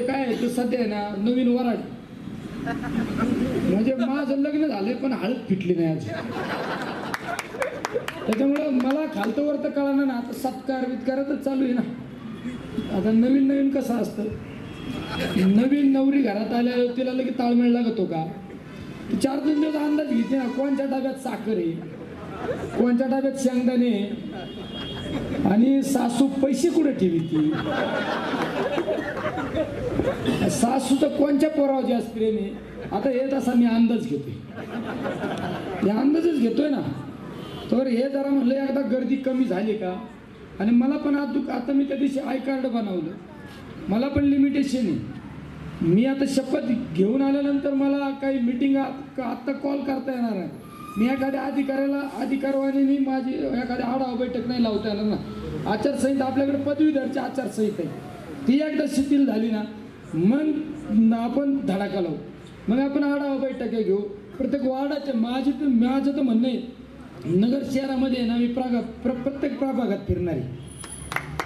काय आहे, ते सध्या आहे ना नवीन वराड. म्हणजे माझं लग्न झालंय पण हळद फिटली नाही आज त्याच्यामुळं मला खालतं वरतं कळणार ना आता सत्कार बित्कारच चालू आहे ना. आता नवीन नवीन कसं असतं? नवीन नवरी घरात आल्यावर तिला लगेच ताळमेळ लागतो का? चार दोन दिवस अंदाज घेते ना कोणच्या डब्यात साखर आहे? कोणच्या डब्यात शेंगदाणे आणि सासू पैसे कुठे ठेवी ती? सासू सुद्धा कोणच्या पोरावर जास्त प्रेम आहे? आता हे तसा मी अंदाज घेतोय. हे अंदाजच घेतोय ना. तर हे जरा म्हणलं एकदा गर्दी कमी झाली का? आणि मला पण आज दुख आता मी त्या दिवशी आय कार्ड बनवलं. मला पण लिमिटेशन आहे. मी आता शपथ घेऊन आल्यानंतर मला काही मिटिंग आत्ता कॉल करता येणार आहे. मी एखाद्या अधिकाऱ्याला अधिकारवाणीने माझी एखाद्या आढावा बैठक नाही लावता येणार ना. आचारसंहिता आपल्याकडे पदवीधरची आचारसंहिता आहे. ती एकदा शिथिल झाली ना मग आपण धडाका लावू. मग आपण आढावा बैठक घेऊ. प्रत्येक वार्डाच्या माझी तर माझं तर म्हणणं आहे नगर शहरामध्ये ना मी प्रागा प्र प्रत्येक प्रभागात फिरणार आहे.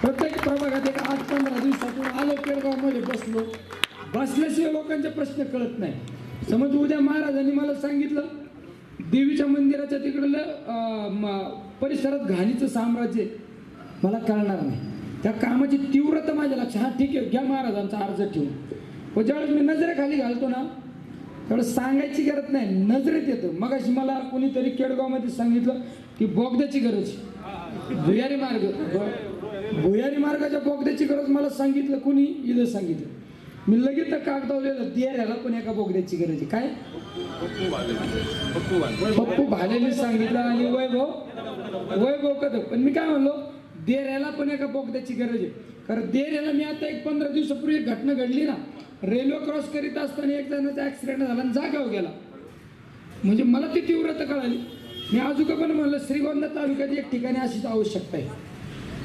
प्रत्येक प्रभागात एक आठ पंधरा दिवसातून आलो केळगावमध्ये बसलो. बसल्याशिवाय लोकांचे प्रश्न कळत नाही. समज उद्या महाराजांनी मला सांगितलं देवीच्या मंदिराच्या तिकडलं म- परिसरात घाणीचं साम्राज्य मला कळणार नाही. त्या कामाची तीव्रता माझ्या लक्षात. हा ठीक आहे घ्या महाराजांचा अर्ज ठेवून. व ज्यावेळेस मी नजरेखाली घालतो ना त्यावेळेस सांगायची गरज नाही नजरेत येतं. मग अशी मला कोणीतरी केडगावमध्ये सांगितलं की बोगद्याची गरज. आहे. भुयारी मार्ग. भुयारी मार्गाच्या बोगद्याची गरज मला सांगितलं कोणी? इथं सांगितलं. मी लगेच त्या कागदावलेलं दियाऱ्याला पण एका बोगद्याची गरज आहे. काय? पप्पू भालेने सांगितलं आणि वैभव वैभव कदम पण मी काय म्हणलो? देऱ्याला पण एका बोगद्याची गरज आहे. कारण देऱ्याला मी आता एक पंधरा दिवसापूर्वी एक घटना घडली ना रेल्वे क्रॉस करीत असताना एक जणाचा ॲक्सिडेंट झाला आणि जागावर गेला. म्हणजे मला ती तीव्रता कळाली. मी अजून पण म्हणलं श्रीगोंदा तालुक्यात एक ठिकाणी अशीच आवश्यकता आहे.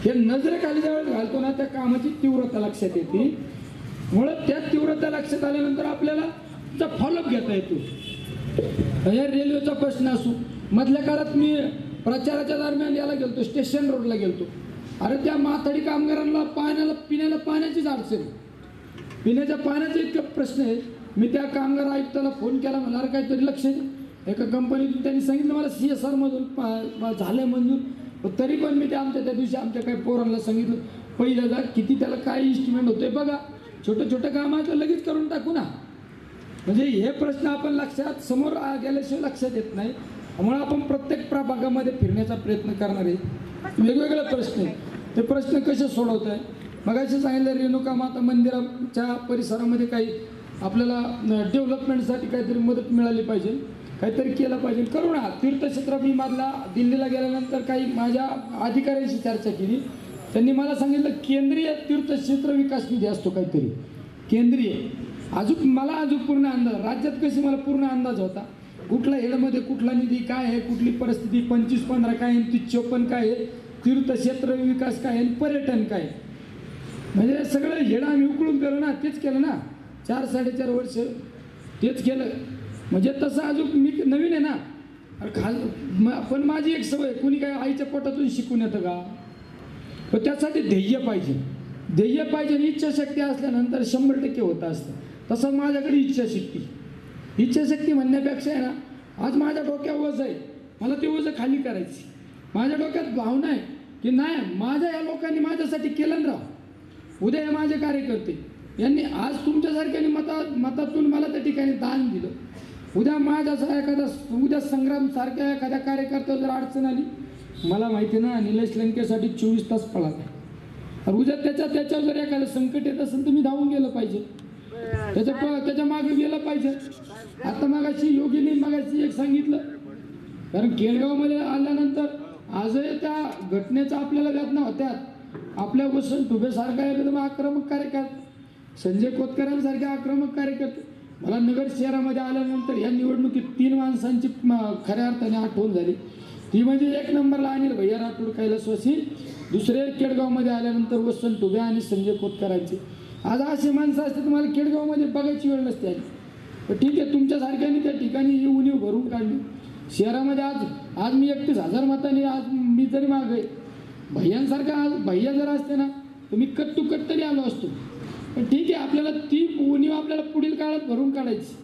हे नजरेखाली ज्यावेळेस घालतो ना त्या कामाची तीव्रता लक्षात येते. मुळात त्या तीव्रता लक्षात आल्यानंतर आपल्याला त्याचा फॉलोअप घेता येतो. हे रेल्वेचा प्रश्न असो मधल्या काळात मी प्रचाराच्या दरम्यान याला गेलतो स्टेशन रोडला गेलतो. अरे त्या माथाडी कामगारांना पाण्याला पिण्याला पाण्याचीच अडचण पिण्याच्या पाण्याचा इतका प्रश्न आहे मी त्या कामगार आयुक्ताला फोन केला मला काहीतरी लक्ष एका कंपनीतून त्यांनी सांगितलं मला सी एस आरमधून पा झालं मंजूर. तरी पण मी ते आमच्या त्या दिवशी आमच्या काही पोरांना सांगितलं. पहिलं जा किती त्याला काय इन्स्ट्रुमेंट होते बघा. छोटं छोटं काम आहे तर लगेच करून टाकू ना. म्हणजे हे प्रश्न आपण लक्षात समोर आ- गेल्याशिवाय लक्षात येत नाही. त्यामुळे आपण प्रत्येक प्रभागामध्ये फिरण्याचा प्रयत्न करणार आहे. वेगवेगळे प्रश्न आहे ते प्रश्न कसे सोडवत आहे? मग असे सांगितलं रेणुका माता मंदिराच्या परिसरामध्ये काही आपल्याला डेव्हलपमेंटसाठी काहीतरी मदत मिळाली पाहिजे. काहीतरी केलं पाहिजे. करू ना तीर्थक्षेत्र मी मधला दिल्लीला गेल्यानंतर काही माझ्या अधिकाऱ्यांशी चर्चा केली. त्यांनी मला सांगितलं केंद्रीय तीर्थक्षेत्र विकास निधी असतो काहीतरी. केंद्रीय. अजून मला अजून पूर्ण अंदाज राज्यात कशी मला पूर्ण अंदाज होता? कुठल्या हेडमध्ये कुठला निधी काय आहे कुठली परिस्थिती पंचवीस पंधरा काय आहे तीस चोपन्न काय आहे? तीर्थक्षेत्र विकास काय आहे आणि पर्यटन काय? म्हणजे सगळं हेड आम्ही उकळून केलं ना तेच केलं ना. चार साडेचार वर्ष तेच केलं. म्हणजे तसं अजून मी नवीन आहे ना. अरे खाल पण माझी एक सवय कुणी कोणी काय आईच्या पोटातून शिकून येतं का? पण त्यासाठी ध्येय पाहिजे. ध्येय पाहिजे आणि इच्छाशक्ती असल्यानंतर शंभर टक्के होतं असतं. तसं माझ्याकडे इच्छाशक्ती. इच्छाशक्ती म्हणण्यापेक्षा आहे ना आज माझ्या डोक्यावर वज आहे. मला ते वज खाली करायची. माझ्या डोक्यात भावना आहे की नाही माझ्या या लोकांनी माझ्यासाठी केलं ना राव. उद्या हे माझे कार्यकर्ते यांनी आज तुमच्यासारख्याने मता मतातून मला त्या ठिकाणी दान दिलं. उद्या माझ्यासा एखादा उद्या संग्रामसारख्या एखाद्या कार्यकर्त्यावर जर अडचण आली मला माहिती ना निलेश लंकेसाठी चोवीस तास पळत आहे. आणि उद्या त्याच्या त्याच्यावर जर एखादं संकट येत असेल तर मी धावून गेलं पाहिजे. त्याच्या प- त्याच्यामागे गेलं पाहिजे. आता मागाशी योगीने मागाशी एक सांगितलं. कारण केळगावमध्ये आल्यानंतर आजही त्या घटनेचा आपल्याला वेदना होत्यात. आपल्या वसंत टुबेसारखा एकदम आक्रमक कार्यकर्ते. संजय कोतकरांसारखे आक्रमक कार्यकर्ते. मला नगर शहरामध्ये आल्यानंतर या निवडणुकीत तीन माणसांची खऱ्या अर्थाने आठवण झाली. ती म्हणजे एक नंबरला अनिल भैया राठोड कैलासवासी दुसरे केडगावमध्ये आल्यानंतर वसंत टुबे आणि संजय कोतकरांचे. आज असे माणसं असते तुम्हाला केडगावमध्ये बघायची वेळ नसते. आली पण ठीक आहे तुमच्यासारख्याने त्या ठिकाणी ही उणीव भरून काढली शहरामध्ये आज आज मी एकतीस हजार मतांनी आज मी जरी मागे भैयांसारखा आज भैया जर असते ना तर मी कट टू कट तरी आलो असतो. पण ठीक आहे आपल्याला ती उणीव आपल्याला पुढील काळात भरून काढायची.